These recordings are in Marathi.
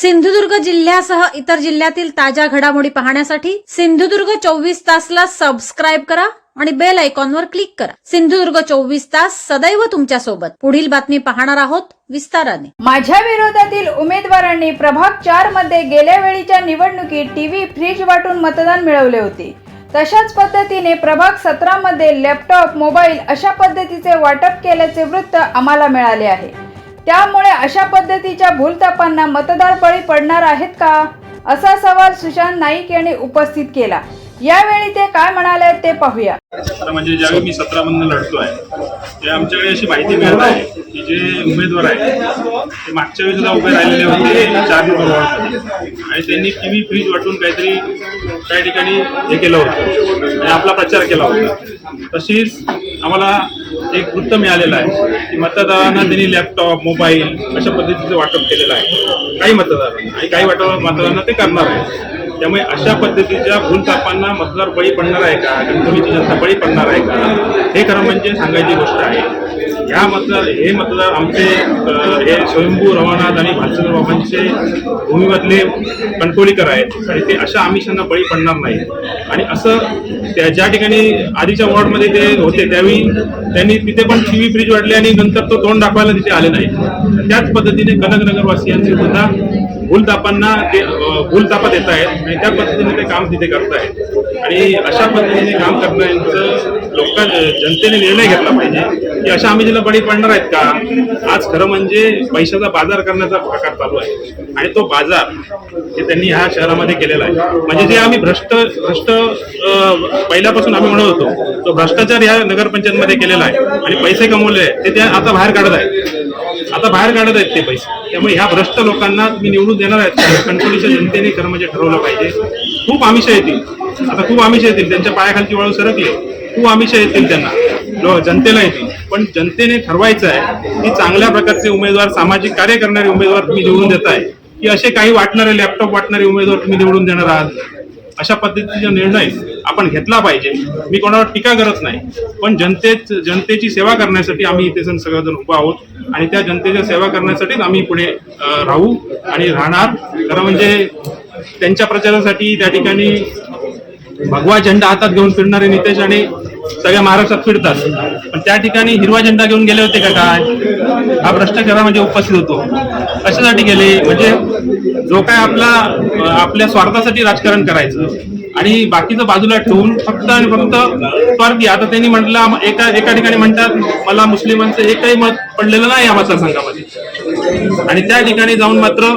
सिंधुदुर्ग जिल्ह्यासह इतर जिल्ह्यातील ताज्या घडामोडी पाहण्यासाठी सिंधुदुर्ग चोवीस तासला सबस्क्राईब करा आणि बेल आयकॉनवर क्लिक करा. सिंधुदुर्ग चोवीस तास सदैव तुमच्यासोबत. पुढील बातमी पाहणार आहोत विस्ताराने. माझ्या विरोधातील उमेदवारांनी प्रभाग चारमध्ये गेल्या वेळीच्या निवडणुकीत टीव्ही फ्रीज वाटून मतदान मिळवले होते. तशाच पद्धतीने प्रभाग सतरा मध्ये लॅपटॉप मोबाईल अशा पद्धतीचे वाटप केल्याचे वृत्त आम्हाला मिळाले आहे. त्यामुळे अशा पद्धतीच्या भूलतापांना मतदार बळी पडणार आहेत का? असा सवाल सुशांत नाईक यांनी उपस्थित केला. यावेळी ते काय म्हणाले ते पाहूया. म्हणजे ज्यावेळी मी सतरा मधून लढतो आहे ते आमच्याकडे अशी माहिती मिळत आहे की जे उमेदवार आहेत ते मागच्या वेळेस उभे राहिलेले होते चार आणि त्यांनी टी व्ही फ्रीज वाटून काहीतरी काही ठिकाणी हे केलं होतं. आणि आपला प्रचार केला होता. तशीच आम्हाला एक वृत्त मिळालेलं आहे की मतदारांना त्यांनी लॅपटॉप मोबाईल अशा पद्धतीचं वाटप केलेलं आहे. काही मतदारांना आणि काही वाटप मतदारांना ते करणार आहे त्यामुळे अशा पद्धतीच्या भूलतापांना मतदार बळी पडणार आहे का? गणपतीची जनता बळी पडणार आहे का? हे खरं म्हणजे सांगायची गोष्ट आहे. ह्या मतदार हे मतदार आमचे हे स्वयंभू रवानाथ आणि भालचंद्र बाबांचे भूमीमधले कंटोलीकर आहेत. आणि ते अशा आमिषांना बळी पडणार नाही आणि असं त्या ज्या ठिकाणी आधीच्या वॉर्डमध्ये ते होते त्यावेळी त्यांनी तिथे पण टी व्ही फ्रीज वाढले आणि नंतर तो तोंड दाखवायला तिथे आले नाही त्याच पद्धतीने कनकनगरवासियांचे सुद्धा भूलतापांना ते अं, भूलतापा देत आहेत आणि त्या पद्धतीने ते काम तिथे करतायत आणि अशा पद्धतीने काम करण्याचं लोक जनतेने निर्णय घेतला पाहिजे की अशा आम्ही तिला बळी पडणार आहेत का? आज खरं म्हणजे पैशाचा बाजार करण्याचा प्रकार चालू आहे. आणि तो बाजार हे त्यांनी ह्या शहरामध्ये केलेला आहे. म्हणजे जे आम्ही भ्रष्ट भ्रष्ट पहिल्यापासून आम्ही म्हणत होतो तो भ्रष्टाचार ह्या नगरपंचायतमध्ये केलेला आहे. आणि पैसे कमवले ते त्या आता बाहेर काढत आहेत. आता बाहेर काढत आहेत ते पैसे. त्यामुळे ह्या भ्रष्ट लोकांना मी निवडून देणार आहेत कणकवलीच्या जनतेने खरं म्हणजे ठरवलं पाहिजे. खूप आमिष येतील. आता खूप आमिष येतील. त्यांच्या पायाखालची वळू सरकली. खूप आमिष येतील त्यांना. जनतेला येतील. पण जनतेने ठरवायचं आहे की चांगल्या प्रकारचे उमेदवार सामाजिक कार्य करणारे उमेदवार तुम्ही निवडून देताय. की असे काही वाटणारे लॅपटॉप वाटणारे उमेदवार तुम्ही निवडून देणार आहात? अशा पद्धतीचा निर्णय आपण घेतला पाहिजे. मी कोणावर टीका करत नाही. पण जनतेच जनतेची सेवा करण्यासाठी आम्ही इथे सण सगळेजण उभा आहोत आणि त्या जनतेच्या सेवा करण्यासाठीच आम्ही पुढे राहू आणि राहणार. खरं म्हणजे त्यांच्या प्रचारासाठी त्या ठिकाणी भगवा झेंडा हातात घेऊन फिरणारे नितेश आणि सगळ्या महाराष्ट्रात फिरतात. पण त्या ठिकाणी हिरवा झेंडा घेऊन गेले होते का काय? हा भ्रष्टाचारामध्ये उपस्थित होतो. कशासाठी गेले? म्हणजे जो काय आपला आपल्या स्वार्थासाठी राजकारण करायचं आणि बाकीचं बाजूला ठेवून फक्त आणि फक्त स्वार्थी. आता त्यांनी म्हटलं एका एका ठिकाणी म्हणतात मला मुस्लिमांचं एकही मत पडलेलं नाही या मतदारसंघामध्ये. आणि त्या ठिकाणी जाऊन मात्र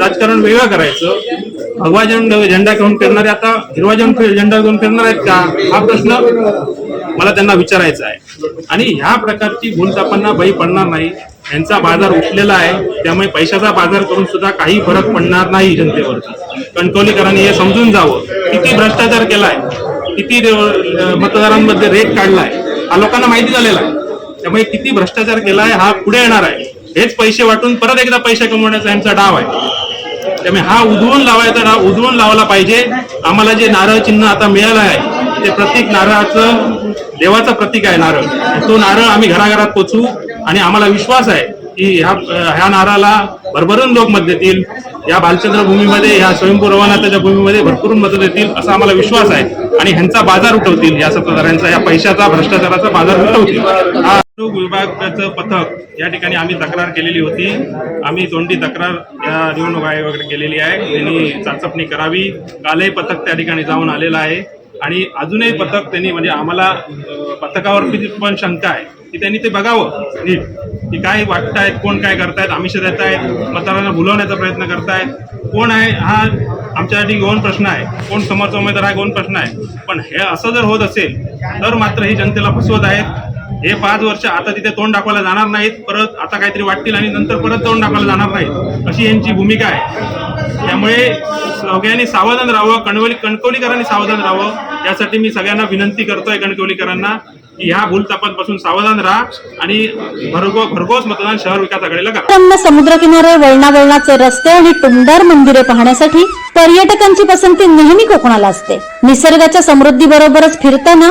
राजकारण वेगळं करायचं. भगवा झेंडा झेंडा घेऊन फिरणारे आता? हिरवा झेंडा झेंडा घेऊन फिरणार आहेत का? हा प्रश्न मला त्यांना विचारायचा आहे. आणि ह्या प्रकारची भूलतापांना बळी पडणार नाही. यांचा बाजार उठलेला आहे. त्यामुळे पैशाचा बाजार करून सुद्धा काही फरक पडणार नाही जनतेवरती. कणकवलीकरांनी हे समजून जावं. किती भ्रष्टाचार केलाय? किती मतदारांमध्ये रेट काढलाय? हा लोकांना माहिती झालेला आहे. त्यामुळे किती भ्रष्टाचार केलाय हा पुढे येणार आहे. हेच पैसे वाटून परत एकदा पैसे कमवण्याचा यांचा डाव आहे. त्यामुळे हा उधळून लावायचा ना उधळून लावला पाहिजे. आम्हाला जे नारळ चिन्ह आता मिळालं आहे ते प्रत्येक नारळाचं देवाचं प्रतीक आहे नारळ. तो नारळ आम्ही घराघरात पोचू आणि आम्हाला विश्वास आहे की ह्या ह्या नारळाला भरभरून लोक मत देतील. या भालचंद्र भूमीमध्ये ह्या स्वयंभू रवानाथाच्या भूमीमध्ये भरपूर मत देतील असा आम्हाला विश्वास आहे. आणि ह्यांचा बाजार उठवतील या सत्ताधाऱ्यांचा या पैशाचा भ्रष्टाचाराचा बाजार उठवतील. विभागाचं पथक या ठिकाणी आम्ही तक्रार केलेली होती. आम्ही तोंडी तक्रार या निवडणूक आयोगाकडे केलेली आहे. त्यांनी चाचपणी करावी. कालही पथक त्या ठिकाणी जाऊन आलेलं आहे. आणि अजूनही पथक त्यांनी म्हणजे आम्हाला पथकावरती पण शंका आहे. की त्यांनी ते बघावं. नीट. की काय वाटतायत कोण काय करतायत आमिष देत आहेत मतदारांना भुलवण्याचा प्रयत्न करतायत. कोण आहे हा आमच्यासाठी गौण प्रश्न आहे. कोण समोरचा उमेदवार हा गौण प्रश्न आहे. पण हे असं जर होत असेल तर मात्र ही जनतेला फसवत आहेत. हे पाच वर्ष आता तिथे तोंड दाखवायला जाणार नाहीत. परत आता काहीतरी वाटतील आणि नंतर परत तोंड दाखवायला जाणार नाहीत. अशी यांची भूमिका आहे. त्यामुळे सगळ्यांनी सावधान राहावं कणवली कणकवलीकरांनी सावधान राहावं. यासाठी मी सगळ्यांना विनंती करतोय कणकवलीकरांना की ह्या भूलतापांपासून सावधान राहा आणि भरगो भरघोस मतदान शहर विकास आघाडीला करा. किनारे समुद्रकिनारे वळणावळणाचे रस्ते आणि टुंडार मंदिरे पाहण्यासाठी पर्यटकांची पसंती नेहमी कोकणाला असते. निसर्गाच्या समृद्धी बरोबरच फिरताना